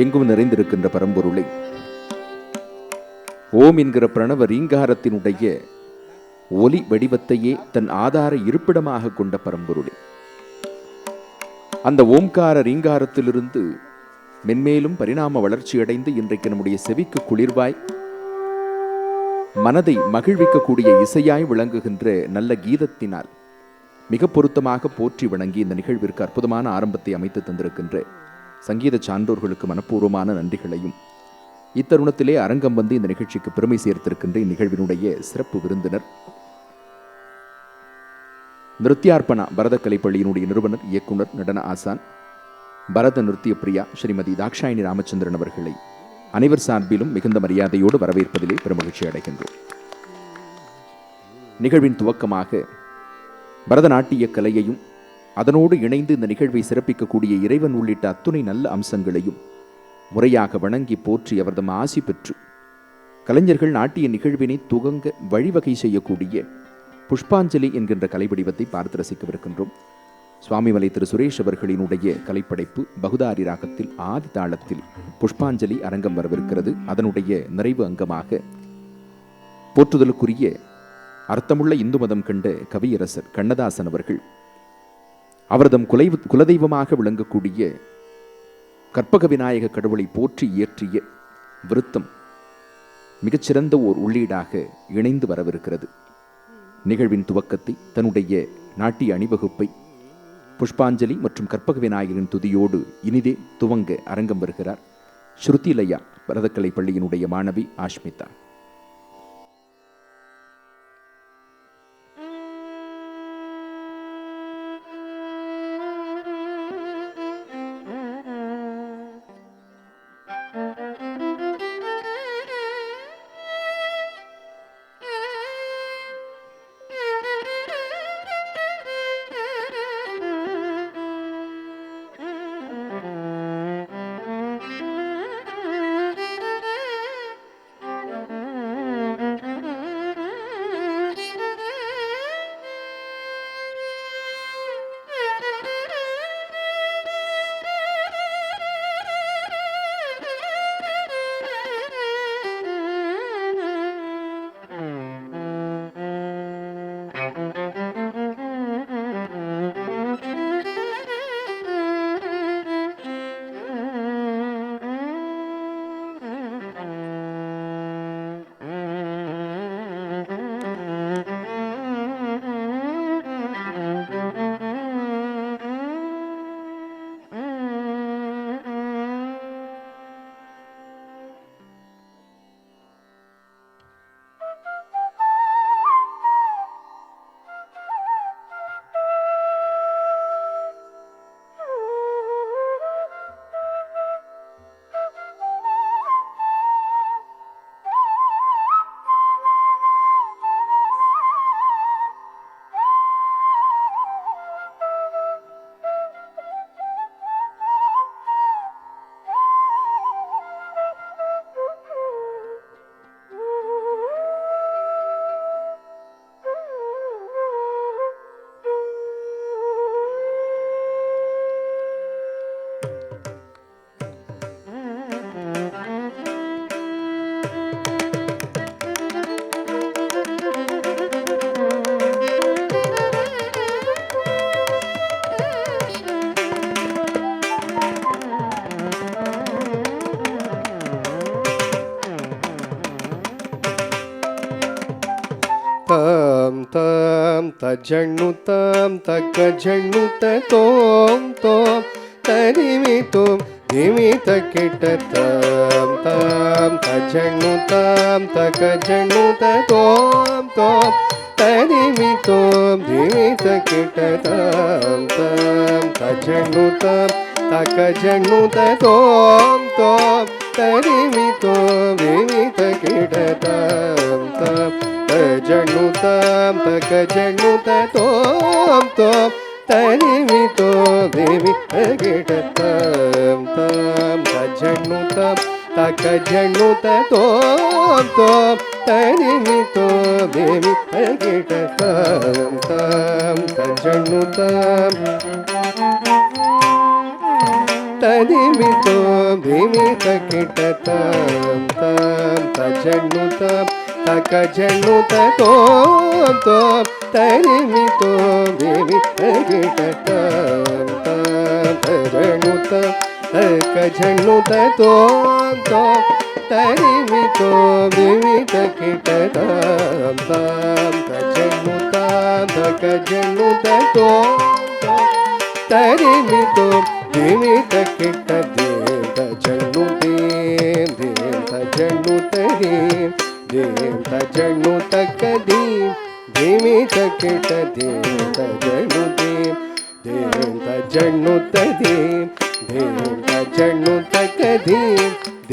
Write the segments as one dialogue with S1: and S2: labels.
S1: எங்கும் நிறைந்திருக்கின்ற பரம்பொருளை. ஓம் என்கிற பிரணவ ரீங்காரத்தினுடைய ஒலி வடிவத்தையே தன் ஆதார இருப்பிடமாக கொண்ட பரம்பொருளை. அந்த ஓம்கார ரீங்காரத்திலிருந்து மென்மேலும் பரிணாம வளர்ச்சியடைந்து இன்றைக்கு நம்முடைய செவிக்கு குளிர்வாய் மனதை மகிழ்விக்கக்கூடிய இசையாய் விளங்குகின்ற நல்ல கீதத்தினால் மிக பொருத்தமாக போற்றி வணங்கி இந்த நிகழ்விற்கு அற்புதமான ஆரம்பத்தை அமைத்து தந்திருக்கின்ற சங்கீத சான்றோர்களுக்கு மனப்பூர்வமான நன்றிகளையும். இத்தருணத்திலே அரங்கம் வந்து இந்த நிகழ்ச்சிக்கு பெருமை சேர்த்திருக்கின்ற இந்நிகழ்வினுடைய சிறப்பு விருந்தினர். நிருத்தியார்ப்பணா பரத கலைப்பள்ளியினுடைய நிறுவனர் இயக்குனர் நடன ஆசான். பரத நிருத்திய பிரியா ஸ்ரீமதி தாக்ஷாயினி ராமச்சந்திரன் அவர்களை அனைவர் சார்பிலும் மிகுந்த மரியாதையோடு வரவேற்பதிலே பெருமகிழ்ச்சி அடைகின்றோம். நிகழ்வின் துவக்கமாக பரதநாட்டிய கலையையும் அதனோடு இணைந்து இந்த நிகழ்வை சிறப்பிக்கக்கூடிய இறைவன் உள்ளிட்ட அத்துணை நல்ல அம்சங்களையும் முறையாக வணங்கி போற்றி அவர்தம் ஆசி பெற்று கலைஞர்கள் நாட்டிய நிகழ்வினை துவங்க வழிவகை செய்யக்கூடிய புஷ்பாஞ்சலி என்கின்ற கலைவடிவத்தை பார்த்து ரசிக்கவிருக்கின்றோம். சுவாமிமலை திரு சுரேஷ் அவர்களினுடைய கலைப்படைப்பு பகுதாரி ராகத்தில் ஆதி தாளத்தில் புஷ்பாஞ்சலி அரங்கம் வரவிருக்கிறது. அதனுடைய நிறைவு அங்கமாக போற்றுதலுக்குரிய அர்த்தமுள்ள இந்து மதம் கண்ட கவியரசர் கண்ணதாசன் அவர்கள் அவர்தம் குலை குலதெய்வமாக விளங்கக்கூடிய கற்பக விநாயக கடவுளை போற்றி இயற்றிய விருத்தம் மிகச்சிறந்த ஓர் உள்ளீடாக இணைந்து வரவிருக்கிறது. நிகழ்வின் துவக்கத்தை தன்னுடைய நாட்டிய அணிவகுப்பை புஷ்பாஞ்சலி மற்றும் கற்பக விநாயகரின் துதியோடு இனிதே துவங்க அரங்கம் வருகிறார். ஸ்ருதிலயா பரதக்கலை பள்ளியினுடைய மாணவி ஆஷ்மிதா.
S2: ತಾಂ ತಜಣ್ಣು ತಾಂ ತಕ್ಕ ಜಣ್ಣು ತೋಂ ತೋಂ ತರಿಮಿ ತೋಂ ದಿಮಿ ತಕ್ಕಿಟ ತಾಂ ತಾಂ ತಜಣ್ಣು ತಾಂ ತಕ್ಕ ಜಣ್ಣು ತೋಂ ತೋಂ ತರಿಮಿ ತೋಂ ದಿಮಿ ತಕ್ಕಿಟ ತಾಂ ತಾಂ ತಜಣ್ಣು ತಾಂ ತಕ್ಕ ಜಣ್ಣು ತೋಂ ತೋಂ ತರಿಮಿ ತೋಂ ದಿಮಿ ತಕ್ಕಿಟ ತಾಂ ತಾಂ ಜಣ್ಣುತಾಂ ತಕ ಜಣ್ಣುತ ತೋಂ ತೋಂ ತನಿಮಿ ತೋ ದೇವಿ ಗಿಟ ತಾಂ ತಾಂ तजनु तक तकजनु तों तों तनिमि तो देवि प्रगटतां तां तो तजनु तां तकजनु तों तों तनिमि तो देवि प्रगटतां तां तजनु तां तदिमितो भिमितकिटतां तां तजनुताम्। కజనుతతో తరిమితో దేవి తరిమిత కజనుతతో తరిమితో వివిత కిటతాం కజనుత కజనుతతో తరిమితో వివిత కిటదే जू त की दी तकेट देव त जू दीप देवं तन्ु तदि ती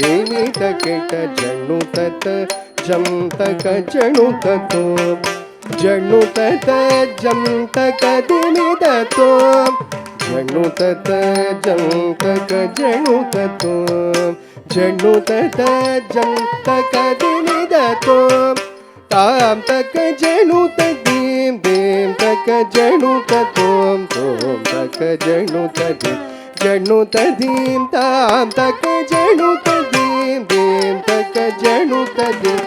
S2: देवी तकेट जम् जूतोप ज तं तो जनु तत जंतक जनु ततो जनु तत जंतक दिनि दतो तां तक जनु तदीं दीं तक जनु ततों तों तक जनु तदीं जनु तदीं तां तक जनु तदीं दीं तक जनु तदीं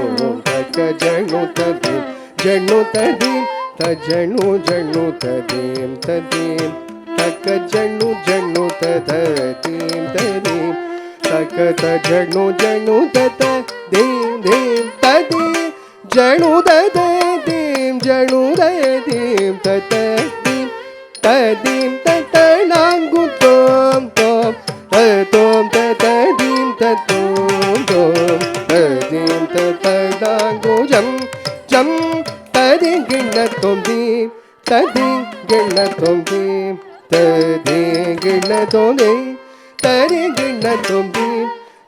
S2: ॐ तक जनु तदीं जनु तदीं त जनु जनु तदीं तदीं तक जनु जनु तत दीं दीं तक त जनु जनु तत दीं दीं तदे जनु दद दीं जनु दीं तत दीं तदीं तत नाङ्गु तोम तोम तों तत दीं ततों तों तदीं तत नाङ्गु जं जं तदि गिण्ण तों दीं तदि गिण्ण तों ததீங்கின தோந்தே தரீங்கின தோம்பி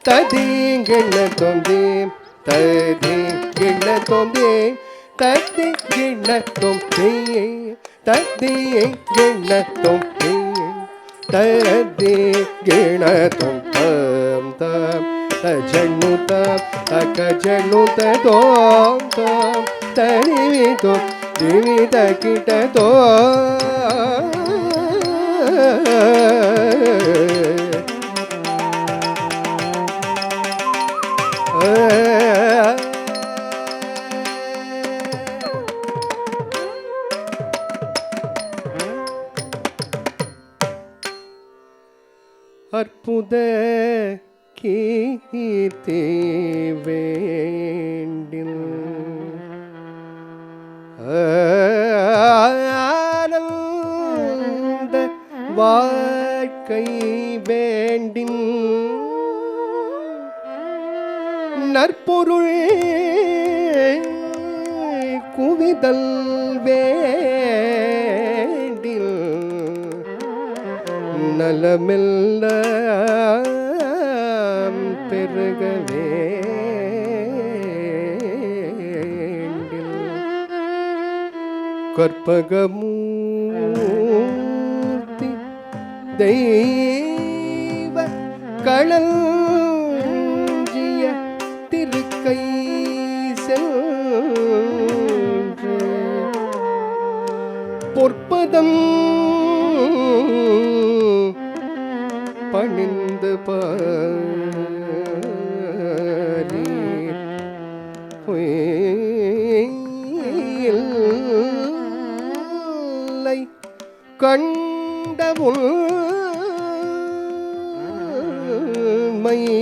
S2: ததீங்கின தோந்தே ததீங்கின தோந்தே தத்தீங்கின தோம்பே தத்தீங்கின தோம்பே தரதீங்கின தோம்பம் தாம் தஜனுத தகஜனுத தோம் தோம் தனிவி தோம் ஜீவித கிட்ட தோம். அற்புத கீர்த்தி வேண்டில். ஆ வாழ்க்கை வேண்டின் நற்பொருள் குவிதல் வேண்டில் நலமெல்ல பெருக வேண்டில். தெய்வ களஞ்சிய திருக்கை சென்று பொற்பதம் பணிந்து பாரில்லை கடவுள். மை